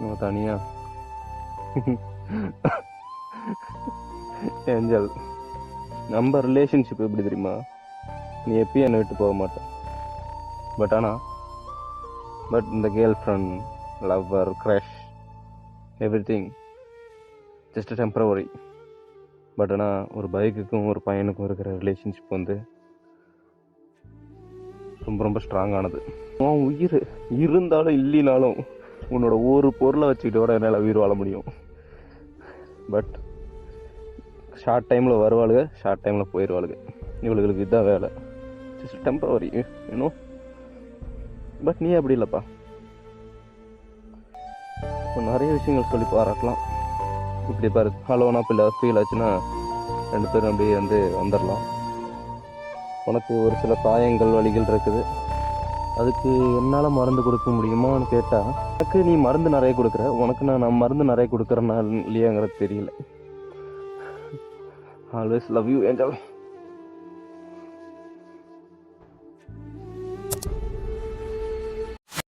நம்ம தனியா? ஏஞ்சல் நம்ம ரிலேஷன்ஷிப் எப்படி தெரியுமா? நீ எப்பயும் என்னை விட்டு போக மாட்டேன் பட் ஆனால் பட் இந்த girlfriend lover crush everything just temporary but ஆனால் ஒரு பைக்குக்கும் ஒரு பையனுக்கும் இருக்கிற ரிலேஷன்ஷிப் வந்து ரொம்ப ரொம்ப ஸ்ட்ராங்கானது உன் உயிர் இருந்தாலும் இல்லைனாலும் உன்னோட ஒரு பொருளை வச்சுக்கிட்டோட என்னால் உயிர் வாழ முடியும். பட் ஷார்ட் டைமில் வருவாளுங்க ஷார்ட் டைமில் போயிடுவாளுங்க இவளுகளுக்கு இதுதான் வேலை. ஜஸ்ட் டெம்பரவரி இன்னும் பட் நீ அப்படி இல்லைப்பா. இப்போ நிறைய விஷயங்கள் சொல்லி பாராட்டலாம். இப்படி பாரு ஹலோனா பிள்ளை ஃபீல் ஆச்சுன்னா ரெண்டு பேரும் அப்படியே வந்து வந்துடலாம் உனக்கு ஒரு சில காயங்கள் வலிகள் இருக்குது. அதுக்கு என்னால் மருந்து கொடுக்க முடியுமான்னு கேட்டால் எனக்கு நீ மருந்து நிறைய கொடுக்குற உனக்கு நான் நான் மருந்து நிறைய கொடுக்குறேன்னா இல்லையாங்கிறது தெரியல. Always love you angel.